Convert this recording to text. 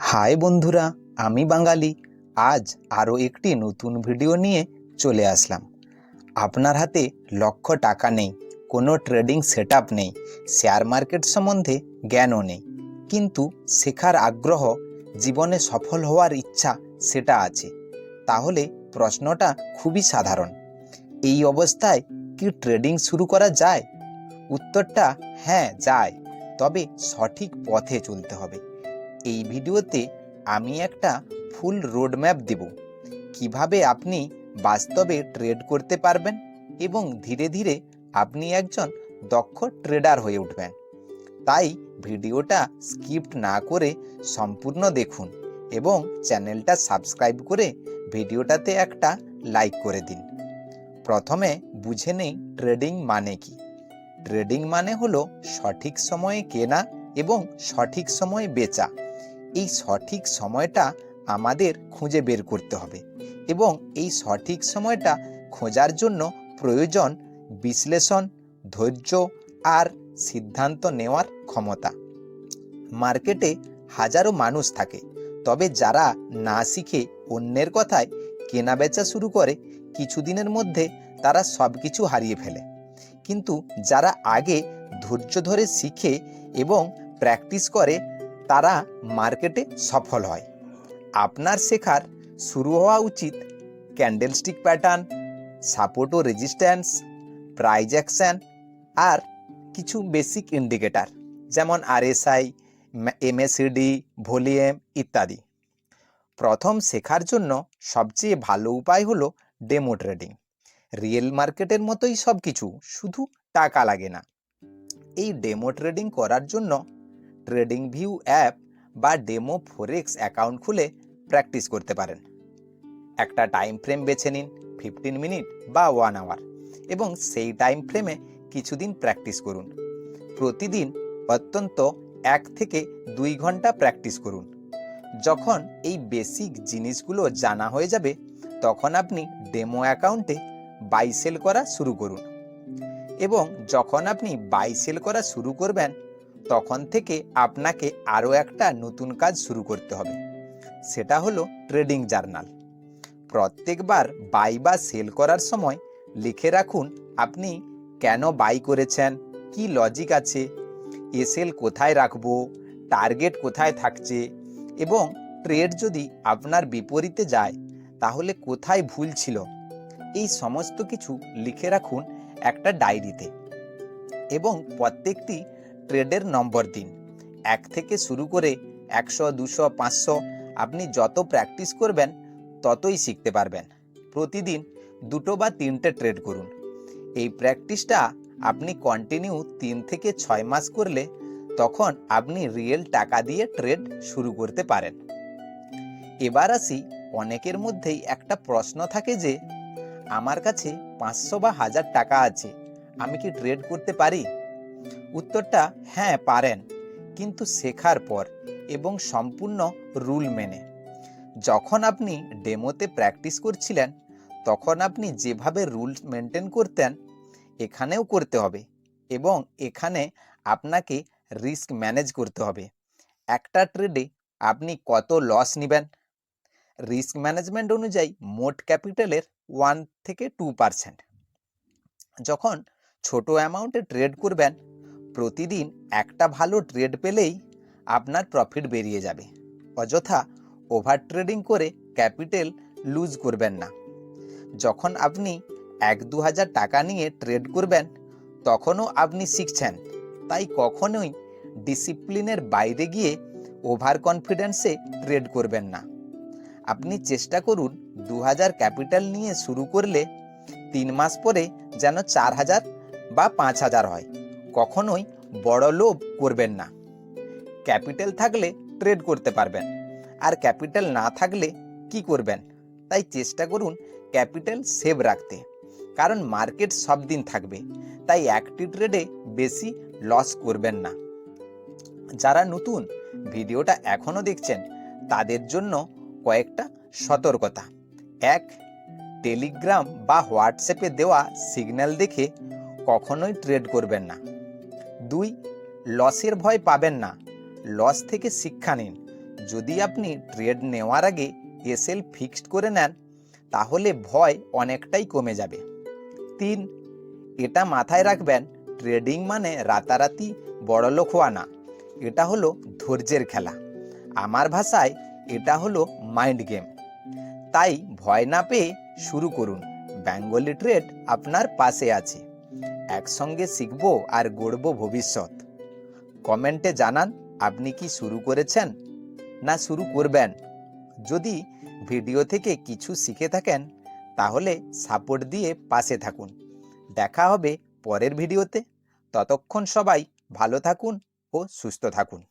High বন্ধুরা, আমি বাঙালি। আজ আরও একটি নতুন ভিডিও নিয়ে চলে আসলাম। আপনার হাতে লক্ষ টাকা নেই, কোনো ট্রেডিং সেট নেই, শেয়ার মার্কেট সম্বন্ধে জ্ঞানও নেই। কিন্তু শেখার আগ্রহ, জীবনে সফল হওয়ার ইচ্ছা সেটা আছে। তাহলে প্রশ্নটা খুবই সাধারণ। এই অবস্থায় কি ট্রেডিং শুরু করা যায়? উত্তরটা হ্যাঁ যায়। তবে সঠিক পথে চলতে হবে। এই ভিডিওতে আমি একটা ফুল রোডম্যাপ দেব। কীভাবে আপনি বাস্তবে ট্রেড করতে পারবেন এবং ধীরে ধীরে আপনি একজন দক্ষ ট্রেডার হয়ে উঠবেন। তাই ভিডিওটা স্কিপ্ট না করে সম্পূর্ণ দেখুন এবং চ্যানেলটা সাবস্ক্রাইব করে ভিডিওটাতে একটা লাইক করে দিন। প্রথমে বুঝে নেই ট্রেডিং মানে কি। ট্রেডিং মানে হলো সঠিক সময়ে কেনা এবং সঠিক সময়ে বেচা। এই সঠিক সময়টা আমাদের খুঁজে বের করতে হবে এবং এই সঠিক সময়টা খোঁজার জন্য প্রয়োজন বিশ্লেষণ, ধৈর্য আর সিদ্ধান্ত নেওয়ার ক্ষমতা। মার্কেটে হাজারো মানুষ থাকে, তবে যারা না শিখে অন্যের কথায় কেনা বেচা শুরু করে, কিছুদিনের মধ্যে তারা সব কিছু হারিয়ে ফেলে। কিন্তু যারা আগে ধৈর্য ধরে শিখে এবং প্র্যাকটিস করে তারা মার্কেটে সফল হয়। আপনার শেখার শুরু হওয়া উচিত ক্যান্ডেলস্টিক প্যাটার্ন সাপোর্ট ও রেজিস্ট্যান্স প্রাইজ অ্যাকশন আর কিছু বেসিক ইন্ডিকেটার যেমন আরএসআই এমএসিডি ভলিউম ইত্যাদি। প্রথম শেখার জন্য সবচেয়ে ভালো উপায় হলো ডেমো ট্রেডিং রিয়েল মার্কেটের মতোই সব কিছু শুধু টাকা লাগে না। এই ডেমো ট্রেডিং করার জন্য ট্রেডিং ভিউ অ্যাপ বা ডেমো ফোরেক্স অ্যাকাউন্ট খুলে প্র্যাকটিস করতে পারেন। একটা টাইম ফ্রেম বেছে নিন ফিফটিন মিনিট বা ওয়ান আওয়ার এবং সেই টাইম ফ্রেমে কিছুদিন প্র্যাকটিস করুন। প্রতিদিন অত্যন্ত এক থেকে দুই ঘণ্টা প্র্যাকটিস করুন। যখন এই বেসিক জিনিসগুলো জানা হয়ে যাবে, তখন আপনি ডেমো অ্যাকাউন্টে বাই সেল করা শুরু করুন। এবং যখন আপনি বাই সেল করা শুরু করবেন তখন থেকে আপনাকে আরও একটা নতুন কাজ শুরু করতে হবে। সেটা হলো ট্রেডিং জার্নাল। প্রত্যেকবার বাই বা সেল করার সময় লিখে রাখুন, আপনি কেন বাই করেছেন? কি লজিক আছে? এসেল কোথায় রাখব? টার্গেট কোথায় থাকছে? এবং ট্রেড যদি আপনার বিপরীতে যায়, তাহলে কোথায় ভুল ছিল? এই সমস্ত কিছু লিখে রাখুন একটা ডায়েরিতে। এবং প্রত্যেকটি ট্রেডের নম্বর দিন। এক থেকে শুরু করে একশো, দুশো, পাঁচশো আপনি যত প্র্যাকটিস করবেন, ততই শিখতে পারবেন। প্রতিদিন দুটো বা তিনটে ট্রেড করুন। এই প্র্যাকটিসটা আপনি কন্টিনিউ তিন থেকে ছয় মাস করলে তখন আপনি রিয়েল টাকা দিয়ে ট্রেড শুরু করতে পারেন। এবার আসি অনেকের মধ্যেই একটা প্রশ্ন থাকে যে, আমার কাছে পাঁচশো বা হাজার টাকা আছে, আমি কি ট্রেড করতে পারি? উত্তরটা হ্যাঁ পারেন। কিন্তু শেখার পর এবং সম্পূর্ণ রুল মেনে। যখন আপনি ডেমোতে প্র্যাকটিস করছিলেন, তখন আপনি যেভাবে রুল মেনটেন করতেন, এখানেও করতে হবে এবং এখানে আপনাকে রিস্ক ম্যানেজ করতে হবে। একটা ট্রেডে আপনি কত লস নেবেন? রিস্ক ম্যানেজমেন্ট অনুযায়ী মোট ক্যাপিটালের ওয়ান থেকে টু পারসেন্ট। যখন ছোট অ্যামাউন্টে ট্রেড করবেন প্রতিদিন একটা ভালো ট্রেড পেলেই আপনার প্রফিট বেরিয়ে যাবে। অযথা ওভার ট্রেডিং করে ক্যাপিটাল লুজ করবেন না। যখন আপনি এক দু হাজার টাকা নিয়ে ট্রেড করবেন, তখনও আপনি শিখছেন। তাই কখনোই ডিসিপ্লিনের বাইরে গিয়ে ওভার কনফিডেন্সে ট্রেড করবেন না। আপনি চেষ্টা করুন দু হাজার ক্যাপিটাল নিয়ে শুরু করলে তিন মাস পরে যেন চার হাজার বা পাঁচ হাজার হয়। কখনোই বড় লোভ করবেন না। ক্যাপিটাল থাকলে ট্রেড করতে পারবেন। আর ক্যাপিটাল না থাকলে কি করবেন? তাই চেষ্টা করুন ক্যাপিটাল সেভ রাখতে। কারণ মার্কেট সব দিন থাকবে। তাই একটি ট্রেডে বেশি লস করবেন না। যারা নতুন ভিডিওটা এখনও দেখছেন, তাদের জন্য কয়েকটা সতর্কতা। এক, টেলিগ্রাম বা হোয়াটসঅ্যাপে দেওয়া সিগন্যাল দেখে কখনোই ট্রেড করবেন না। দুই, লসের ভয় পাবেন না। লস থেকে শিক্ষা নিন। যদি আপনি ট্রেড নেওয়ার আগে এসএল ফিক্সড করে নেন, তাহলে ভয় অনেকটাই কমে যাবে। তিন, এটা মাথায় রাখবেন, ট্রেডিং মানে রাতারাতি বড়লোক হওয়া না। এটা হলো ধৈর্যের খেলা। আমার ভাষায় এটা হলো মাইন্ড গেম। তাই ভয় না পেয়ে শুরু করুন। বেঙ্গলি ট্রেড আপনার পাশে আছে। একসঙ্গে শিখব আর গড়ব ভবিষ্যৎ। কমেন্টে জানান, আপনি কি শুরু করেছেন? না, শুরু করবেন। যদি ভিডিও থেকে কিছু শিখে থাকেন, তাহলে সাপোর্ট দিয়ে পাশে থাকুন। দেখা হবে পরের ভিডিওতে। ততক্ষণ সবাই ভালো থাকুন ও সুস্থ থাকুন।